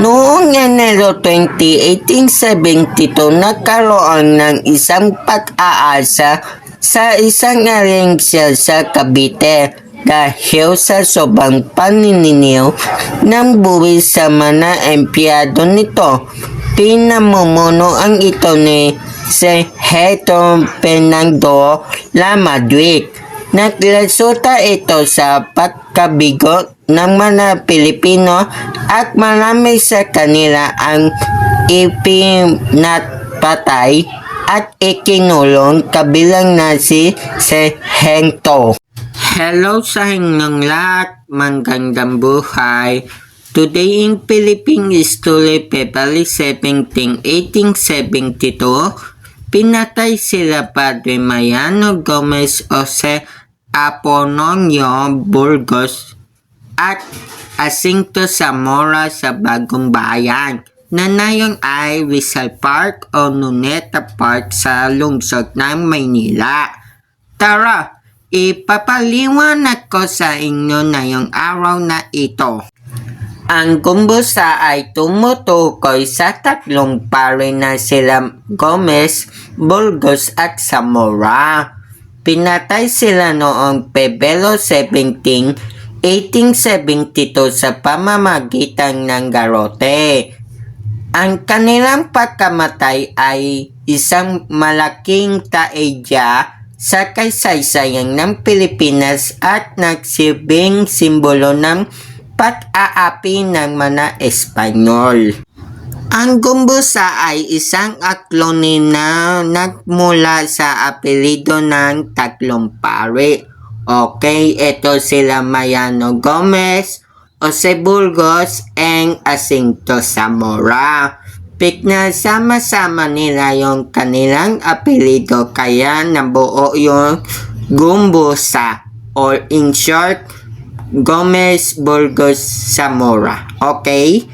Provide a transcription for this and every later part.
Noong Enero 20, 1872, nagkaroon ng isang pag-aasa sa isang arensya sa Cavite dahil sa sobrang panininiw ng buwis sa mga empleyado nito. Pinamumuno ang ito ni Sergio Fernando La Madrid. Nagresulta ito sa pagkabigo ng mga Pilipino at marami sa kanila ang ipinatpatay at ikinulong kabilang na si Sergento. Hello sa inyong lahat, magandang buhay. Today in Philippines History February 17, 1872, pinatay sila Padre Mariano Gomez Jose Apononio Burgos at Asinto Zamora sa Bagong Bayan na ngayon ay Rizal Park o Nuneta Park sa lungsod ng Maynila. Tara, ipapaliwanag ko sa inyo na yung araw na ito. Ang kumbusa ay tumutukoy sa tatlong pare na sila Gomez, Burgos at Zamora. Pinatay sila noong Pebrero 17, 1872 sa pamamagitan ng garote. Ang kanilang pagkamatay ay isang malaking taedya sa kaysaysayan ng Pilipinas at nagsilbing simbolo ng pag-aapi ng mga Espanyol. Ang gumbusa ay isang aklonin na nagmula sa apelido ng tatlong pare. Okay, ito sila Mariano Gomez, Jose Burgos, and Asinto Zamora. Pinagsama-sama nila yung kanilang apelido kaya nabuo yung gumbusa or in short, Gomez Burgos Zamora. Okay?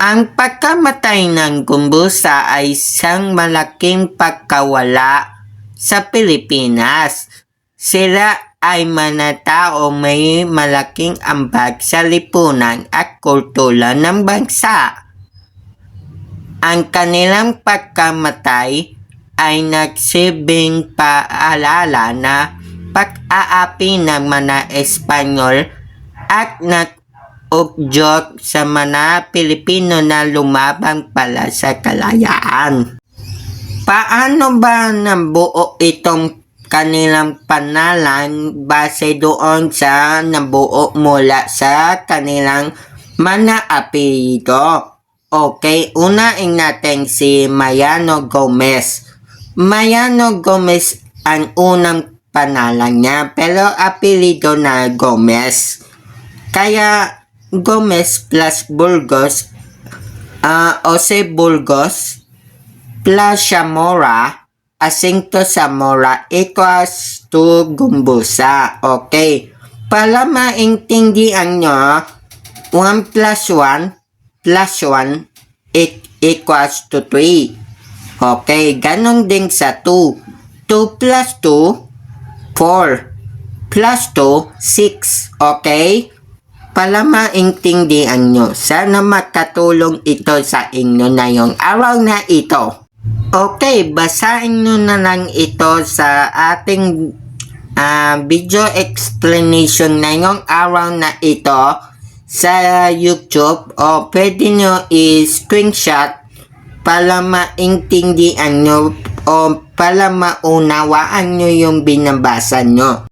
Ang pagkamatay ng Gumbusa ay isang malaking pagkawala sa Pilipinas. Sila ay mga tao may malaking ambag sa lipunan at kultura ng bansa. Ang kanilang pagkamatay ay nagsibing paalala na pag-aapi ng mga Espanyol at nag-udyok sa mga Pilipino na lumabang pala sa kalayaan. Paano ba nabuo itong kanilang panalan base doon sa nabuo mula sa kanilang mga apelido? Okay, unahin natin si Mariano Gomez. Mariano Gomez ang unang panalan niya pero apelido na Gomez. Kaya Gomez plus Burgos, ah Jose Burgos plus Zamora, Asinto Zamora equals to Gumbusa. Okay. Para maintindihan nyo, 1 plus 1 plus 1 it equals to 3. Okay, ganon din sa 2. 2 plus 2, 4. Plus 2, 6. Okay? Para maintindihan nyo, sana makatulong ito sa inyo na yung araw na ito. Okay, basahin nyo na lang ito sa ating ah, video explanation na yung araw na ito sa YouTube o pwede nyo i-screenshot para maintindihan nyo o para maunawaan nyo yung binabasa nyo.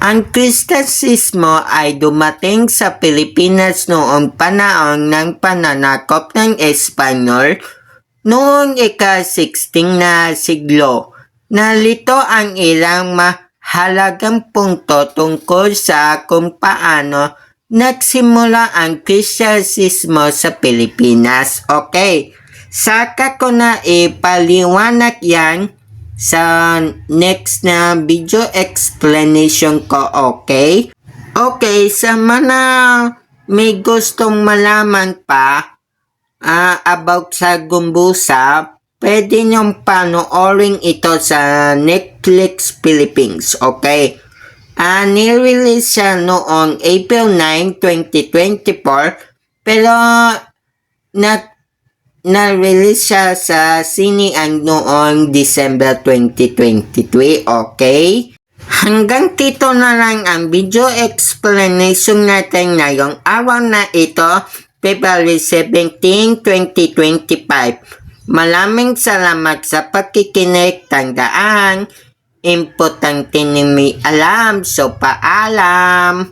Ang Kristensismo ay dumating sa Pilipinas noong panahon ng pananakop ng Espanyol noong ika-16 na siglo. Nalito ang ilang mahalagang punto tungkol sa kung paano nagsimula ang Kristensismo sa Pilipinas. Okay, saka ko na ipaliwanag yan sa next na video explanation ko, okay? Okay, sa mga may gustong malaman pa ah, about sa Gumbusa, pwede niyong panoorin ito sa Netflix Philippines, okay? Ah, nirelease siya noong April 9, 2024, pero na na-release siya sa Cinean noong December 2023, okay? Hanggang dito na lang ang video explanation natin ngayong araw na ito, February 17, 2025. Maraming salamat sa pakikinig. Tandaan, importante ni may alam, so paalam.